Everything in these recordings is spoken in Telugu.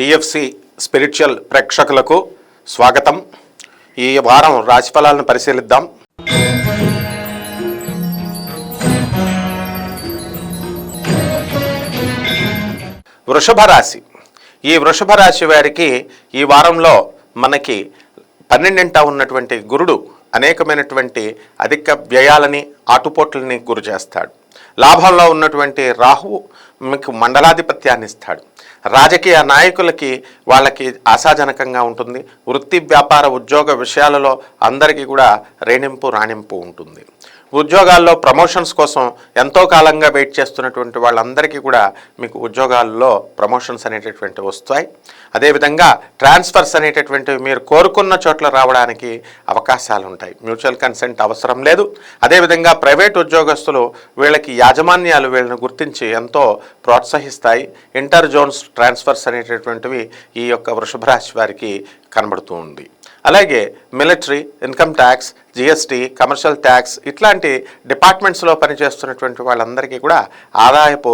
టిఎఫ్సి స్పిరిచువల్ ప్రేక్షకులకు స్వాగతం. ఈ వారం రాశిఫలాలను పరిశీలిద్దాం. వృషభ రాశి. ఈ వృషభ రాశి వారికి ఈ వారంలో మనకి పన్నెండింట ఉన్నటువంటి గురుడు అనేకమైనటువంటి అధిక వ్యయాలని ఆటుపోట్లని గురి చేస్తాడు. లాభంలో ఉన్నటువంటి రాహువు మీకు మండలాధిపత్యాన్ని ఇస్తాడు. రాజకీయ నాయకులకి వాళ్ళకి ఆశాజనకంగా ఉంటుంది. వృత్తి వ్యాపార ఉద్యోగ విషయాలలో అందరికీ కూడా రేణింపు రాణింపు ఉంటుంది. ఉద్యోగాల్లో ప్రమోషన్స్ కోసం ఎంతో కాలంగా వెయిట్ చేస్తున్నటువంటి వాళ్ళందరికీ కూడా మీకు ఉద్యోగాల్లో ప్రమోషన్స్ అనేటటువంటి వస్తాయి. అదేవిధంగా ట్రాన్స్ఫర్స్ అనేటటువంటివి మీరు కోరుకున్న చోట్ల రావడానికి అవకాశాలు ఉంటాయి. మ్యూచువల్ కన్సెంట్ అవసరం లేదు. అదేవిధంగా ప్రైవేట్ ఉద్యోగస్తులు వీళ్ళకి యాజమాన్యాలు వీళ్ళని గుర్తించి ఎంతో ప్రోత్సహిస్తాయి. ఇంటర్ జోన్స్ ట్రాన్స్ఫర్స్ అనేటటువంటివి ఈ యొక్క వృషభ రాశి వారికి కనబడుతూ ఉంది. అలాగే military income tax GST commercial tax ఇట్లాంటి డిపార్ట్మెంట్స్లో పనిచేస్తున్నటువంటి వాళ్ళందరికీ కూడా ఆదాయపు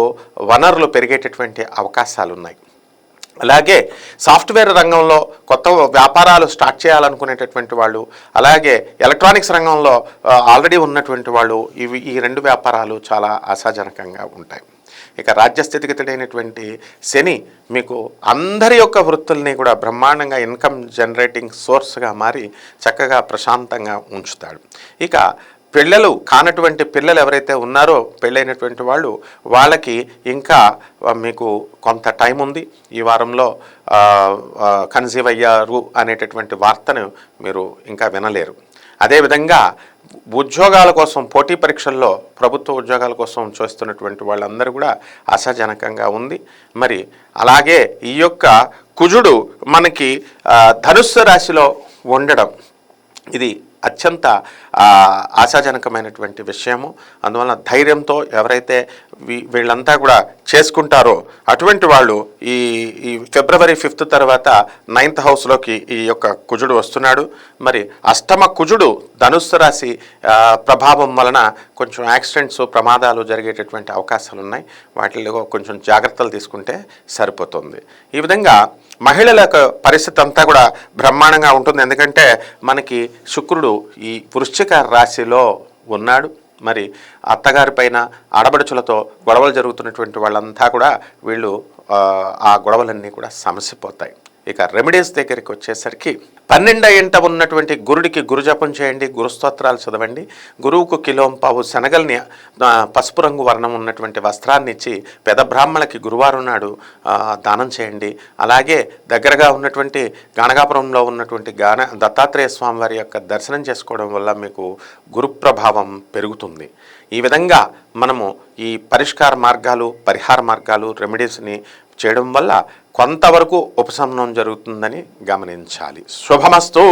వనరులు పెరిగేటటువంటి అవకాశాలు ఉన్నాయి అలాగే సాఫ్ట్వేర్ రంగంలో కొత్త వ్యాపారాలు స్టార్ట్ చేయాలనుకునేటటువంటి వాళ్ళు అలాగే ఎలక్ట్రానిక్స్ రంగంలో ఆల్రెడీ ఉన్నటువంటి వాళ్ళు ఇవి ఈ రెండు వ్యాపారాలు చాలా ఆశాజనకంగా ఉంటాయి. ఇక రాజ్యస్థితిగతుడైనటువంటి శని మీకు అందరి యొక్క వృత్తుల్ని కూడా బ్రహ్మాండంగా ఇన్కమ్ జనరేటింగ్ సోర్స్గా మారి చక్కగా ప్రశాంతంగా ఉంచుతాడు. ఇక పిల్లలు కానటువంటి పిల్లలు ఎవరైతే ఉన్నారో పెళ్ళైనటువంటి వాళ్ళు వాళ్ళకి ఇంకా మీకు కొంత టైం ఉంది. ఈ వారంలో కన్సీవ్ అయ్యారు అనేటటువంటి వార్తను మీరు ఇంకా వినలేరు. అదేవిధంగా ఉద్యోగాల కోసం పోటీ పరీక్షల్లో ప్రభుత్వ ఉద్యోగాల కోసం చూస్తున్నటువంటి వాళ్ళందరూ కూడా ఆశాజనకంగా ఉంది. మరి అలాగే ఈ యొక్క కుజుడు మనకి ధనుస్సు రాశిలో ఉండడం ఇది అత్యంత ఆశాజనకమైనటువంటి విషయము. అందువలన ధైర్యంతో ఎవరైతే వీ- వీళ్ళంతా కూడా చేసుకుంటారో అటువంటి వాళ్ళు ఈ ఈ ఫిబ్రవరి ఫిఫ్త్ తర్వాత నైన్త్ హౌస్లోకి ఈ యొక్క కుజుడు వస్తున్నాడు. మరి అష్టమ కుజుడు ధనుస్సు రాశి ప్రభావం వలన కొంచెం యాక్సిడెంట్స్ ప్రమాదాలు జరిగేటటువంటి అవకాశాలు ఉన్నాయి వాటిలో కొంచెం జాగ్రత్తలు తీసుకుంటే సరిపోతుంది. ఈ విధంగా మహిళల పరిస్థితి అంతా కూడా బ్రహ్మాండంగా ఉంటుంది. ఎందుకంటే మనకి శుక్రుడు ఈ వృశ్చిక రాశిలో ఉన్నాడు. మరి అత్తగారి పైన ఆడబడుచులతో గొడవలు జరుగుతున్నటువంటి వాళ్ళంతా కూడా వీళ్ళు ఆ, ఆ గొడవలన్నీ కూడా సమసిపోతాయి. ఇక రెమెడీస్ దగ్గరికి వచ్చేసరికి పన్నెండ ఎంట ఉన్నటువంటి గురుడికి గురుజపం చేయండి గురుస్తోత్రాలు చదవండి. గురువుకు కిలోం పావు శనగల్ని పసుపు రంగు వర్ణం ఉన్నటువంటి వస్త్రాన్ని ఇచ్చి పెద బ్రాహ్మణకి గురువారం నాడు దానం చేయండి. అలాగే దగ్గరగా ఉన్నటువంటి గానగాపురంలో ఉన్నటువంటి గాన దత్తాత్రేయ స్వామి వారి యొక్క దర్శనం చేసుకోవడం వల్ల మీకు గురు ప్రభావం పెరుగుతుంది. ఈ విధంగా మనము ఈ పరిష్కార మార్గాలు పరిహార మార్గాలు రెమెడీస్ని చేయడం వల్ల కొంతవరకు ఉపశమనం జరుగుతుందని గమనించాలి. శుభమస్తు.